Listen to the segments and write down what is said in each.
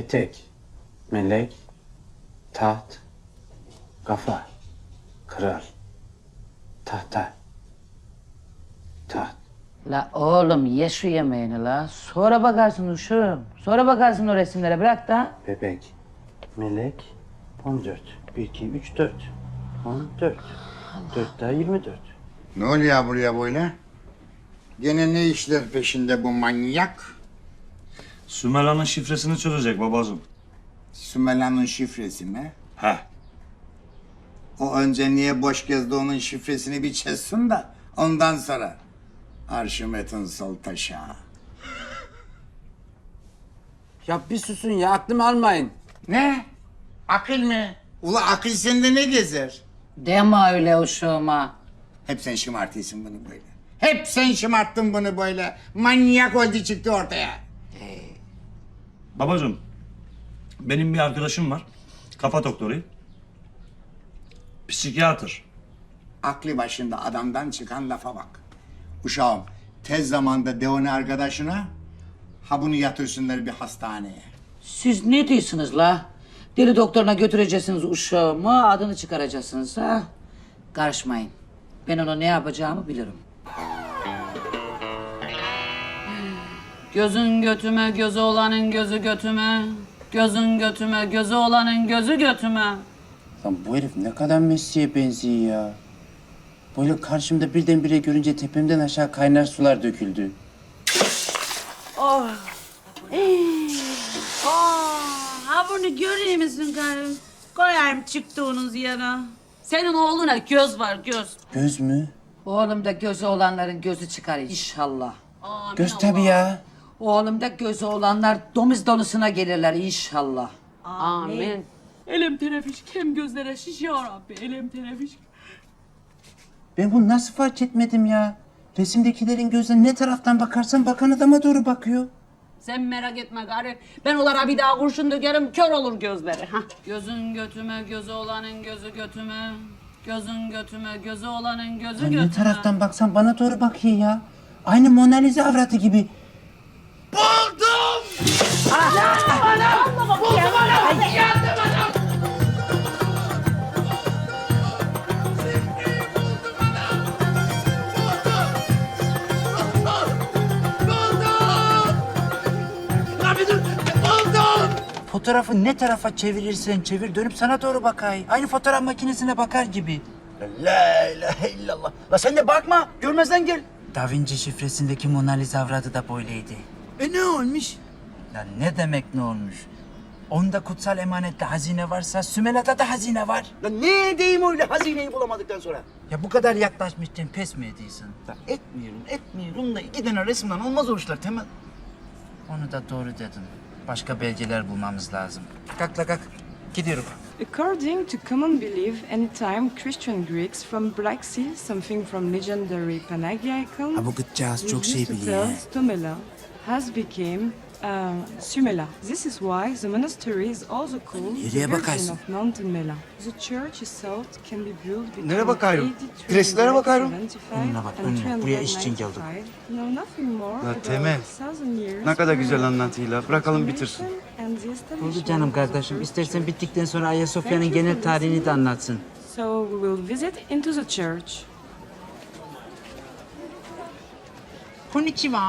Etek, melek, taht, kafa, kral, tahta, taht. La oğlum ye şu yemeğini la. Sonra bakarsın uşum. Sonra bakarsın o resimlere bırak da. Bebek, melek, 14. 1, 2, 3, 4. 14. 4 daha 24. Ne oluyor buraya böyle? Gene ne işler peşinde bu manyak? Sümela'nın şifresini çözecek babacığım. Sümela'nın şifresi mi? Heh. O önce niye boş gezdi onun şifresini bir çözsün da ondan sonra. Arşimet'in sol taşa. Ya bir susun ya aklımı almayın. Ne? Akıl mı? Ula akıl sende ne gezer? Deme öyle uşuma. Hep sen şımartıyorsun bunu böyle. Hep sen şımarttın bunu böyle. Manyak oldu çıktı ortaya. Babacığım, benim bir arkadaşım var. Kafa doktoru. Psikiyatr. Aklı başında adamdan çıkan lafa bak. Uşağım tez zamanda de onu arkadaşına ha bunu yatırsınlar bir hastaneye. Siz ne diyorsunuz la? Deli doktoruna götüreceksiniz uşağımı, adını çıkaracaksınız ha? Karışmayın. Ben ona ne yapacağımı bilirim. Gözün götüme, gözü olanın gözü götüme. Gözün götüme, gözü olanın gözü götüme. Lan bu herif ne kadar Messi'ye benziyor ya. Böyle karşımda birdenbire görünce tepemden aşağı kaynar sular döküldü. Ha bunu görüyor musun karım? Koyarım çıktığınız yana. Senin oğluna göz var göz. Göz mü? Oğlumda gözü olanların gözü çıkar inşallah. Göz tabii ya. Oğlumda gözü olanlar domuz donusuna gelirler inşallah. Amin. Elim terefiş, hem gözlere şiş ya Rabbi, elim terefiş. Ben bunu nasıl fark etmedim ya? Resimdekilerin gözleri ne taraftan bakarsan bakan adama doğru bakıyor. Sen merak etme gari. Ben onlara bir daha kurşun dökerim, kör olur gözleri. Hah. Gözün götüme, gözü olanın gözü götüme. Gözün götüme, gözü olanın gözü Lan götüme. ne taraftan baksan bana doğru bakıyor ya. Aynı Mona Lisa avratı gibi. Fotoğrafı ne tarafa çevirirsen çevir dönüp sana doğru bakay. Aynı fotoğraf makinesine bakar gibi. La ilahe illallah. La sen de bakma. Görmezden gel. Da Vinci şifresindeki Mona Lisa avradı da böyleydi. E ne olmuş? Ya ne demek ne olmuş? Onda kutsal emanette hazine varsa Sümela'da da hazine var. La ne diyeyim öyle hazineyi bulamadıktan sonra? Ya bu kadar yaklaşmışken pes mi ediyorsun? La etmiyorum, etmiyorum da iki tane resimden olmaz o işler Temel. Onu da doğru dedin. Başka belgeler bulmamız lazım. Kalk la kalk. Gidiyorum. According to common belief, anytime Christian Greeks from Black Sea, something from legendary Panagiaicon, Ha, bu kızcağız çok şey biliyor. tell Stomela, has become uh, Sumela. This is why the monastery is also called the Nereye Virgin bakarsın? of Mountain Mela. The church thought can be built between Nereye bakıyorum? 83 Dreslere bakıyorum. 75 Önüne bak, and önüne. Buraya iş için geldim. 395. No, nothing more La about Temel, 1000 years ne kadar güzel anlatıyla. Bırakalım bitirsin. and the Oldu establishment canım of the kardeşim. İstersen bittikten sonra Ayasofya'nın genel tarihini de anlatsın. So we will visit into the church. Konnichiwa.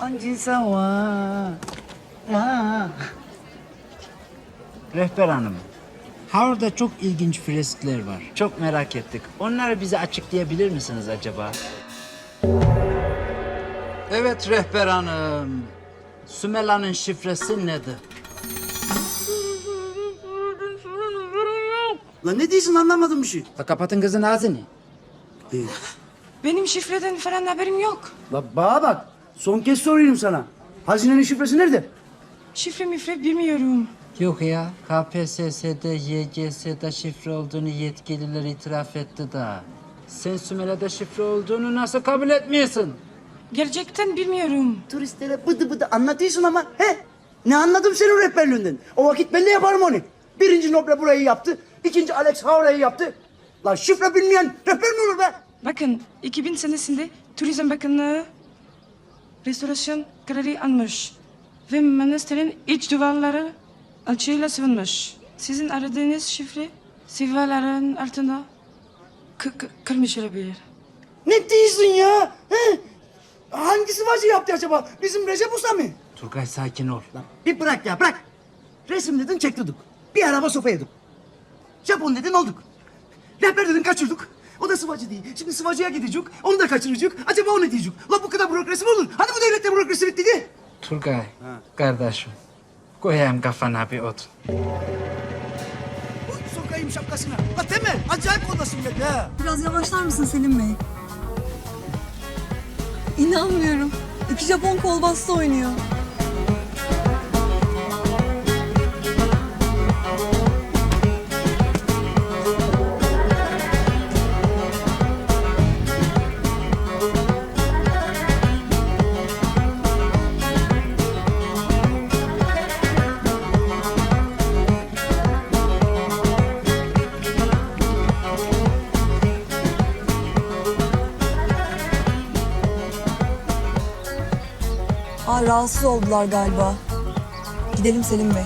Anjisawa. Ma. Rehber hanım. Harvard'da çok ilginç freskler var. Çok merak ettik. Onları bize açıklayabilir misiniz acaba? Evet rehber hanım. Sümela'nın şifresi nedir? La ne diyorsun anlamadım bir şey. La kapatın kızın ağzını. Benim şifreden falan haberim yok. La bana bak. Son kez soruyorum sana. Hazinenin şifresi nerede? Şifre mifre bilmiyorum. Yok ya. KPSS'de, YGS'de şifre olduğunu yetkililer itiraf etti da. Sen Sümela'da şifre olduğunu nasıl kabul etmiyorsun? Gerçekten bilmiyorum. Turistlere bıdı bıdı anlatıyorsun ama he? Ne anladım senin rehberliğinden? O vakit ben de yaparım onu. Birinci Nobre burayı yaptı. ikinci Alex Havra'yı yaptı. La şifre bilmeyen rehber mi olur be? Bakın 2000 senesinde Turizm Bakanlığı restorasyon kararı almış. Ve manastırın iç duvarları alçıyla sıvınmış. Sizin aradığınız şifre sivaların altında kı- kı- kırmış olabilir. Ne diyorsun ya? He? Hangisi vacı yaptı acaba? Bizim Recep Usta mı? Turgay sakin ol. Lan bir bırak ya bırak. Resim dedin çektirdik. Bir araba sopa yedik. Japon dedin olduk. Rehber dedin kaçırdık. O da sıvacı değil. Şimdi sıvacıya gidecek. Onu da kaçıracak. Acaba o ne diyecek? La bu kadar bürokrasi mi olur? Hani bu devlette bürokrasi bitti diye. Turgay, kardeşim. Koyayım kafana bir odun. Uy, Sokayım şapkasına. La Temel acayip geldi ha. Biraz yavaşlar mısın Selim Bey? İnanmıyorum. İki Japon kol bastı oynuyor. Rahatsız oldular galiba. Gidelim Selim Bey.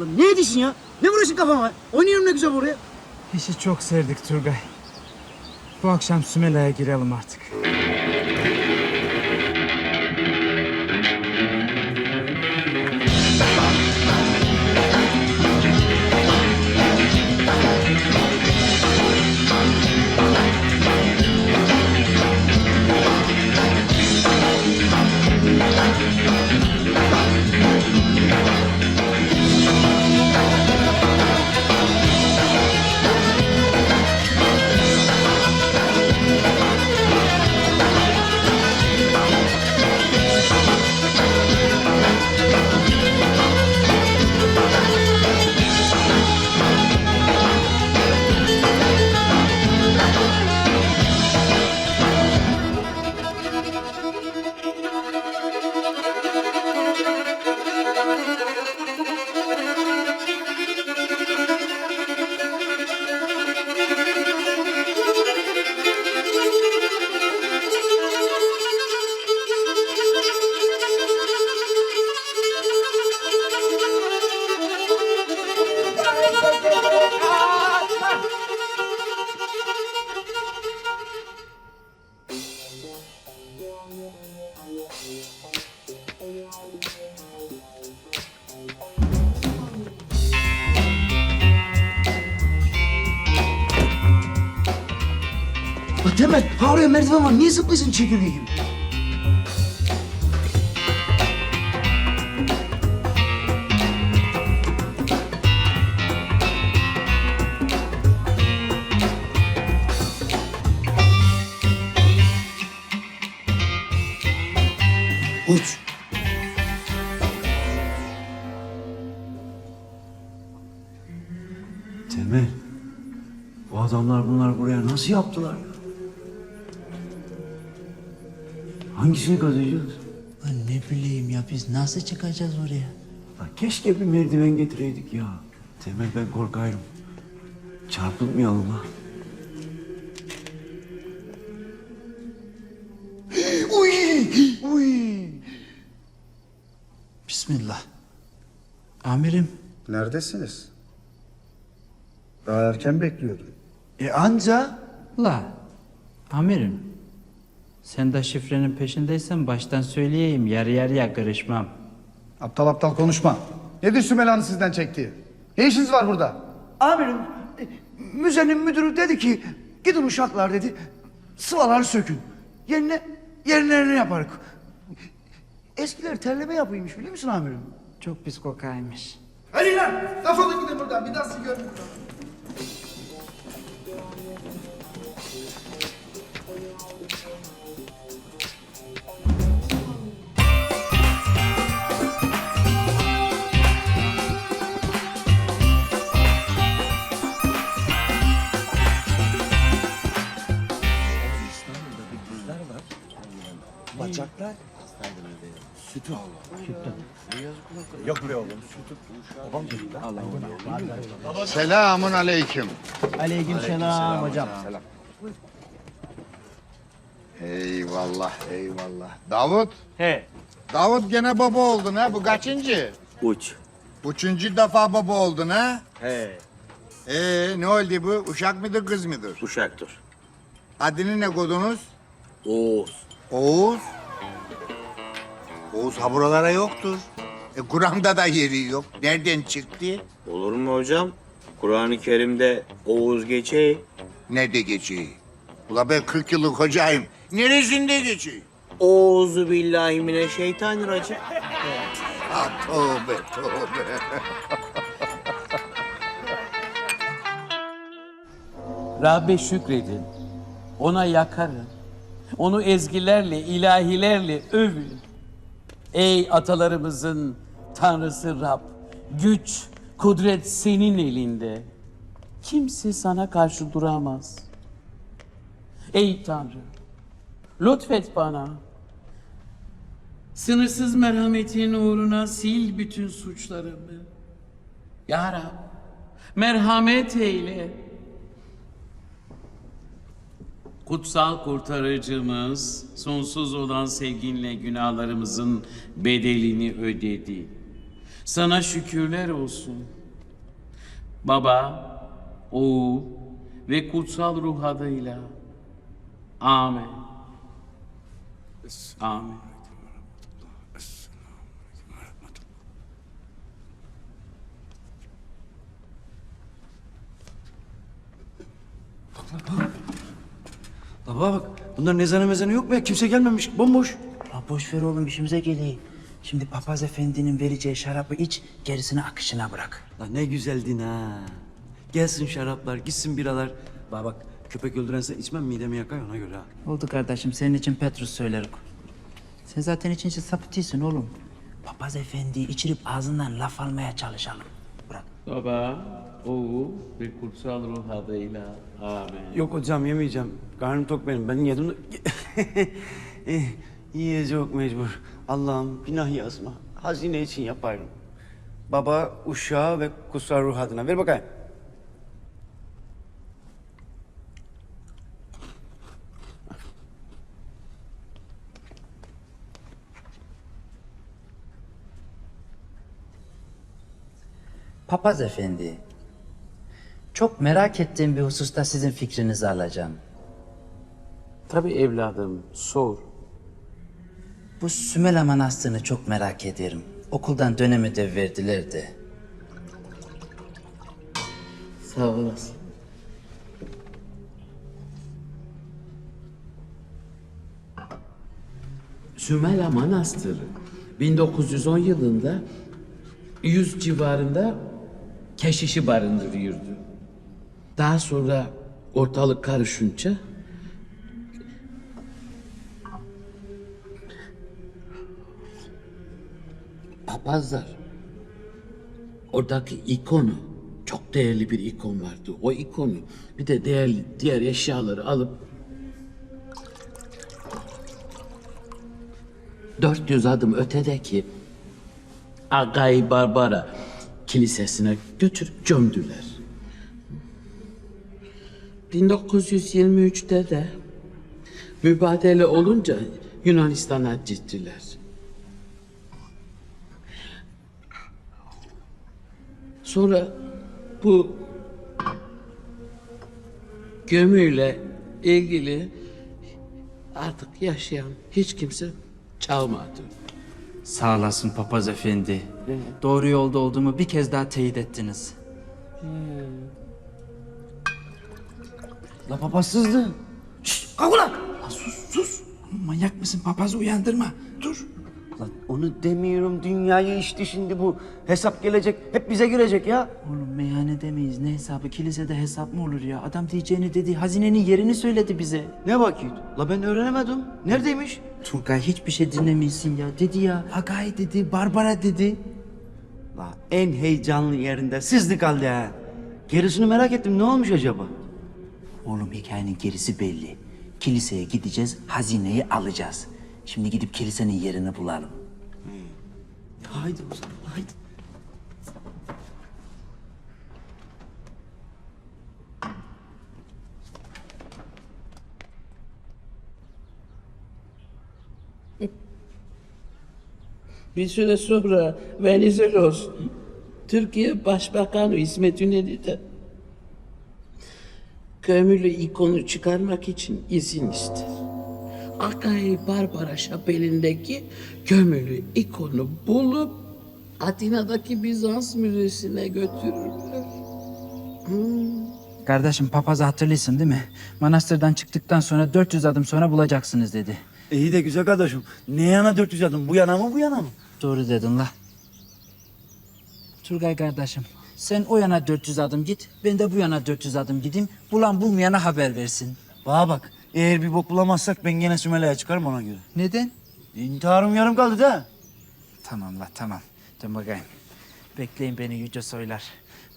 Lan ne ediyorsun ya? Ne vuruyorsun kafama? Oynuyorum ne güzel buraya. İşi çok sevdik Turgay. Bu akşam Sümela'ya girelim artık. Temel, ha oraya merdiven var. Niye zıplıyorsun çekirge gibi? Uç. Temel. Bu adamlar bunlar buraya nasıl yaptılar ya? Hangisini kazıyacağız? Lan ne bileyim ya biz nasıl çıkacağız oraya? Lan keşke bir merdiven getireydik ya. Temel ben korkarım. Çarpılmayalım ha. Uy! Uy! Bismillah. Amirim. Neredesiniz? Daha erken bekliyordum. E anca. La. Amirim. Sen de şifrenin peşindeysen baştan söyleyeyim. Yarı yarıya karışmam. Aptal aptal konuşma. Nedir Sümela'nın sizden çektiği? Ne işiniz var burada? Amirim, e, müzenin müdürü dedi ki gidin uşaklar dedi. Sıvaları sökün. Yerine yerlerini yaparız. Eskiler terleme yapıymış biliyor musun amirim? Çok pis kokaymış. Hadi lan! Defolun gidin buradan. Bir daha sizi görmeyeceğim. Bacaklar süt Selamun aleyküm. Aleykümselam hocam. Eyvallah, eyvallah. Davut, He. Davut gene baba oldun ha. Bu kaçıncı? Uç. Üçüncü defa baba oldun ha. He. Ee, ne oldu bu? Uşak mıdır, kız mıdır? Uşaktır. Adını ne koydunuz? Oğuz. Oğuz. Oğuz ha buralara yoktur. E, Kur'an'da da yeri yok. Nereden çıktı? Olur mu hocam? Kur'an-ı Kerim'de Oğuz geçey. Nerede geçiyor? Ula ben 40 yıllık hocayım. Neresinde geçiyor? Oğuzu billahi mineşşeytanirracim. Ha tövbe tövbe. Rabbe şükredin. Ona yakarın. Onu ezgilerle, ilahilerle övün. Ey atalarımızın tanrısı Rab, güç, kudret senin elinde. Kimse sana karşı duramaz. Ey Tanrı, lütfet bana. Sınırsız merhametin uğruna sil bütün suçlarımı. Ya Rab, merhamet eyle. Kutsal kurtarıcımız sonsuz olan sevginle günahlarımızın bedelini ödedi. Sana şükürler olsun. Baba, oğul ve kutsal ruh adıyla. Amin. Amin. Baba bak bunların ezanı mezanı yok mu ya? Kimse gelmemiş. Bomboş. La boş ver oğlum işimize geleyim. Şimdi papaz efendinin vereceği şarabı iç, gerisini akışına bırak. La ne güzeldin ha. Gelsin şaraplar, gitsin biralar. Bak bak köpek öldürense içmem midemi yakar ona göre ha. Oldu kardeşim senin için Petrus söylerik. Sen zaten içince sapı değilsin oğlum. Papaz efendiyi içirip ağzından laf almaya çalışalım. Bırak. Baba, oğul ve kutsal ruh adıyla. Amin. Yok hocam yemeyeceğim. Karnım tok benim. Ben yedim de... Eh, Yiyecek mecbur. Allah'ım günah yazma. Hazine için yaparım. Baba, uşağı ve kutsal ruh adına. Ver bakayım. Papaz efendi. Çok merak ettiğim bir hususta sizin fikrinizi alacağım. Tabii evladım, sor. Bu Sümela Manastırı'nı çok merak ederim. Okuldan dönem ödev verdiler de. Sağ olasın. Sümela Manastırı 1910 yılında 100 civarında keşişi barındırıyordu. Daha sonra ortalık karışınca papazlar oradaki ikonu çok değerli bir ikon vardı. O ikonu bir de değerli diğer eşyaları alıp 400 adım ötedeki Agay Barbara kilisesine götürüp gömdüler. 1923'te de mübadele olunca Yunanistan'a gittiler. Sonra bu gömüyle ilgili artık yaşayan hiç kimse çalmadı. Sağ olasın papaz efendi. Doğru yolda olduğumu bir kez daha teyit ettiniz. La papazsızdı. Şşt, kalk ulan! La sus sus. Manyak mısın papazı uyandırma. Dur. La onu demiyorum dünyayı içti şimdi bu. Hesap gelecek. Hep bize girecek ya. Oğlum meyhane demeyiz. Ne hesabı? Kilisede hesap mı olur ya? Adam diyeceğini dedi. Hazinenin yerini söyledi bize. Ne vakit? La ben öğrenemedim. Neredeymiş? Turgay hiçbir şey dinlemiyorsun ya. Dedi ya. Agay dedi. Barbara dedi. La en heyecanlı yerinde sizdi kaldı ha. Gerisini merak ettim. Ne olmuş acaba? Oğlum hikayenin gerisi belli. Kiliseye gideceğiz. Hazineyi alacağız. Şimdi gidip kilisenin yerini bulalım. Haydi o zaman haydi. Bir süre sonra Venizelos, Türkiye Başbakanı İsmet İnönü de kömürlü ikonu çıkarmak için izin ister. Akay Barbara şapelindeki kömürlü ikonu bulup Atina'daki Bizans Müzesi'ne götürürler. Kardeşim papazı hatırlıyorsun değil mi? Manastırdan çıktıktan sonra 400 adım sonra bulacaksınız dedi. İyi de güzel kardeşim. Ne yana 400 adım? Bu yana mı bu yana mı? Doğru dedin la. Turgay kardeşim sen o yana 400 adım git ben de bu yana 400 adım gideyim. Bulan bulmayana haber versin. Bana bak. Eğer bir bok bulamazsak ben gene Sümela'ya çıkarım ona göre. Neden? İntiharım yarım kaldı da. Tamam la tamam. Dur bakayım. Bekleyin beni yüce soylar.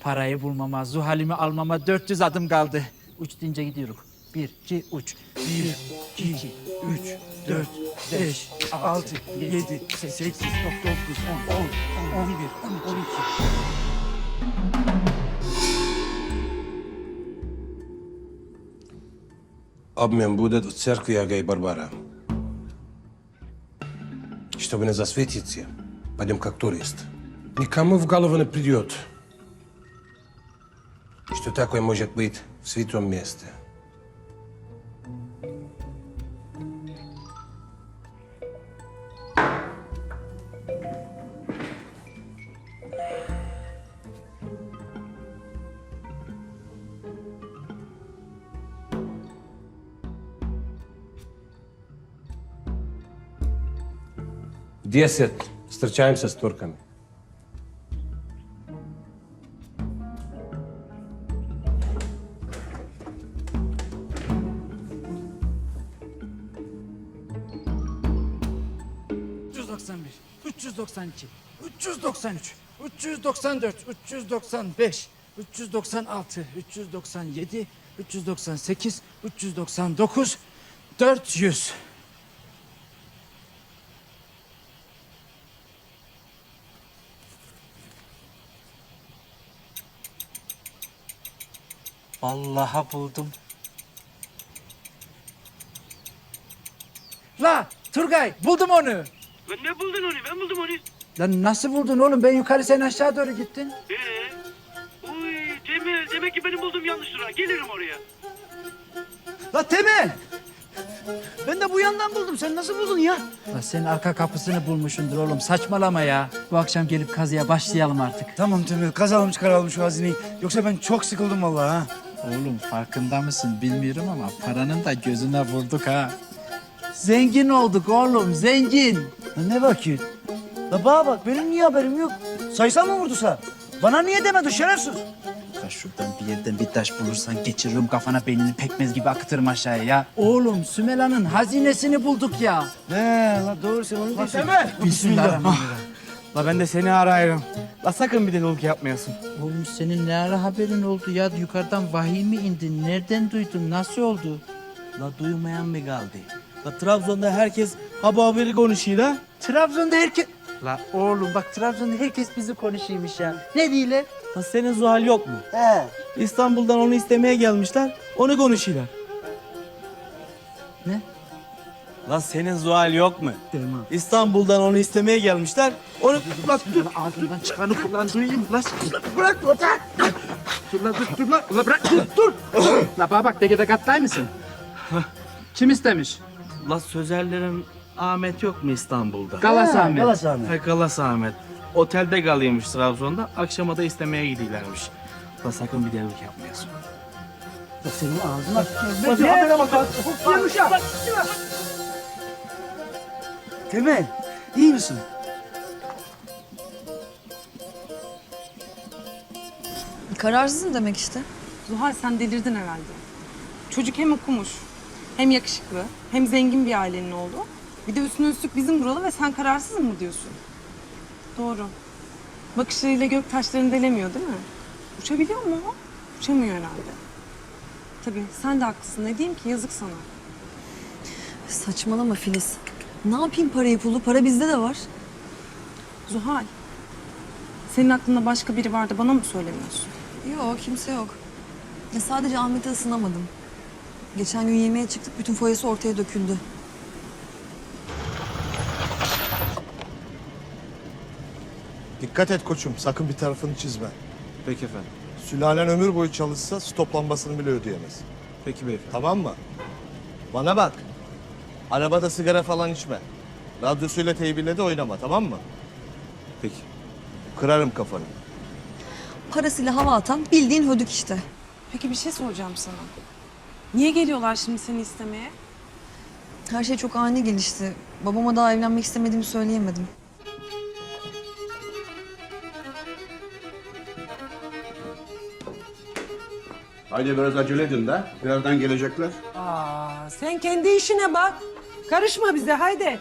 Parayı bulmama, zuhalimi almama 400 adım kaldı. Uç deyince gidiyoruz. Bir, iki, uç. Bir, iki, üç, dört, beş, altı, yedi, sekiz, dokuz, on, on, on bir, on iki. Обмен будет в церкви Агай Барбара. Чтобы не засветиться, пойдем как турист. Никому в голову не придет, что такое может быть в святом месте. 10 встречаемся с турками. ...392, 393, 394, 395, 396, 397, 398, 399, 400. Vallahi buldum. La Turgay buldum onu. Ne buldun onu? Ben buldum onu. Lan nasıl buldun oğlum? Ben yukarı sen aşağı doğru gittin. Ee? Uy Cemil demek ki benim bulduğum yanlış durağı. Gelirim oraya. La Temel! Ben de bu yandan buldum. Sen nasıl buldun ya? La sen arka kapısını bulmuşsundur oğlum. Saçmalama ya. Bu akşam gelip kazıya başlayalım artık. Tamam Temel kazalım çıkaralım şu hazineyi. Yoksa ben çok sıkıldım vallahi ha. Oğlum farkında mısın bilmiyorum ama paranın da gözüne vurduk ha. Zengin olduk oğlum zengin. Lan ne bakıyorsun? La bana bak benim niye haberim yok? Saysan mı vurdu? Bana niye demedin şerefsiz? Ya şuradan bir yerden bir taş bulursan geçiririm kafana beynini pekmez gibi akıtırım aşağıya ya. Oğlum Sümela'nın hazinesini bulduk ya. He la doğru sen onu. Bismillahirrahmanirrahim. La ben de seni arayırım. La sakın bir delilik yapmayasın. Oğlum senin ne ara haberin oldu ya? Yukarıdan vahiy mi indi? Nereden duydun? Nasıl oldu? La duymayan mı kaldı? La Trabzon'da herkes haba haberi konuşuyor da. Trabzon'da herkes... La oğlum bak Trabzon'da herkes bizi konuşuyormuş ya. Ne diyorlar? La senin Zuhal yok mu? He. İstanbul'dan onu istemeye gelmişler. Onu konuşuyorlar. La senin Zuhal yok mu? İstanbul'dan onu istemeye gelmişler. Onu... La dur. Ağzından çıkanı kullan duyayım. La bırak dur. Dur la dur dur la. La bırak dur dur. la bana bak degede katlay mısın? Kim istemiş? La Sözerlerin Ahmet yok mu İstanbul'da? Galas Ahmet. Galas Ahmet. Ha, Galas Ahmet. Otelde kalıyormuş Trabzon'da. Akşama da istemeye gidiyorlarmış. La sakın bir delilik yapmayasın. Senin ağzına. Temel iyi misin? Kararsızım demek işte. Zuhal sen delirdin herhalde. Çocuk hem okumuş, hem yakışıklı, hem zengin bir ailenin oğlu. Bir de üstüne üstlük bizim buralı ve sen kararsız mı diyorsun? Doğru. Bakışlarıyla gök taşlarını delemiyor değil mi? Uçabiliyor mu o? Uçamıyor herhalde. Tabii sen de haklısın. Ne diyeyim ki yazık sana. Saçmalama Filiz. Ne yapayım parayı pulu? Para bizde de var. Zuhal. Senin aklında başka biri vardı bana mı söylemiyorsun? Yok kimse yok. Ya sadece Ahmet'e ısınamadım. Geçen gün yemeğe çıktık bütün foyası ortaya döküldü. Dikkat et koçum, sakın bir tarafını çizme. Peki efendim. Sülalen ömür boyu çalışsa stop lambasını bile ödeyemez. Peki beyefendi. Tamam mı? Bana bak. Arabada sigara falan içme. Radyosuyla teybiyle de oynama, tamam mı? Peki. Kırarım kafanı. Parasıyla hava atan bildiğin hödük işte. Peki bir şey soracağım sana. Niye geliyorlar şimdi seni istemeye? Her şey çok ani gelişti. Babama daha evlenmek istemediğimi söyleyemedim. Haydi biraz acele edin de. Birazdan gelecekler. Aa, sen kendi işine bak. Karışma bize haydi.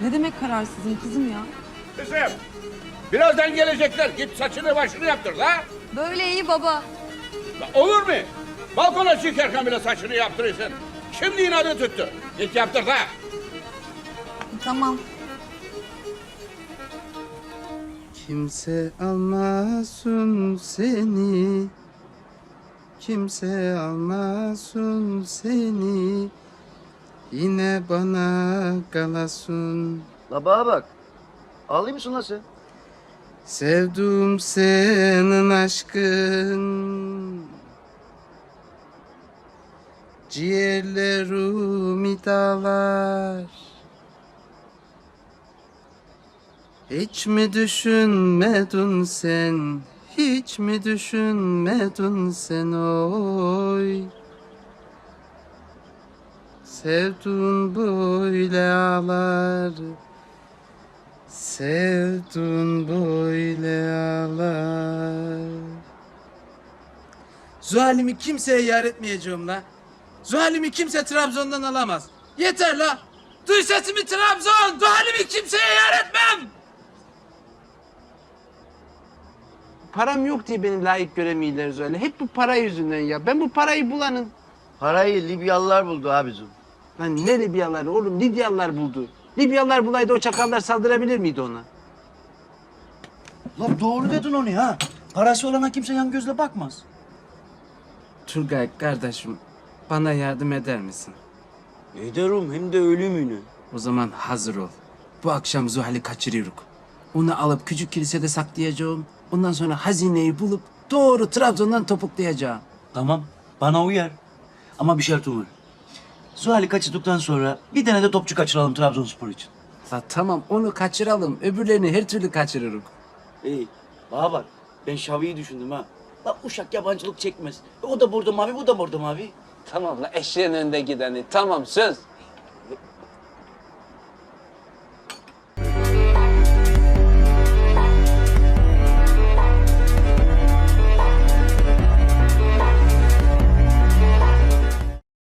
Ne demek kararsızım kızım ya? Kızım, birazdan gelecekler. Git saçını başını yaptır la. Böyle iyi baba. La Olur mu? Balkona çıkarken bile saçını yaptırırsın. Şimdi inadı tuttu. Git yaptır la. Tamam. Kimse almasın seni Kimse almasın seni Yine bana kalasın La bana bak. Ağlıyor musun lan sen? Sevdum senin aşkın Ciğerlerimi dağlar Hiç mi düşünmedin sen Hiç mi düşünmedin sen oy Sevdun böyle ağlar Sevdun böyle ağlar. Zuhalimi kimseye yar etmeyeceğim la. Zuhalimi kimse Trabzon'dan alamaz. Yeter la. Duy sesimi Trabzon. Zuhalimi kimseye yar etmem. Param yok diye beni layık göremiyorlar Zuhal'i. Hep bu para yüzünden ya. Ben bu parayı bulanın. Parayı Libyalılar buldu abicim. Lan ne Libyalılar oğlum? Lidyalılar buldu. Libyalılar bulaydı o çakallar saldırabilir miydi ona? La doğru dedin onu ha. Parası olana kimse yan gözle bakmaz. Turgay kardeşim bana yardım eder misin? Ederim hem de ölümünü. O zaman hazır ol. Bu akşam Zuhal'i kaçırıyoruz. Onu alıp küçük kilisede saklayacağım. Ondan sonra hazineyi bulup doğru Trabzon'dan topuklayacağım. Tamam bana uyar. Ama bir şartım var. Zuhal'i kaçırdıktan sonra bir tane de topçu kaçıralım Trabzonspor için. La tamam onu kaçıralım. Öbürlerini her türlü kaçırırız. İyi. Bana bak ben Şavi'yi düşündüm ha. La uşak yabancılık çekmez. O da burada mavi bu da burada mavi. Tamam la eşeğin önünde gideni. Tamam söz.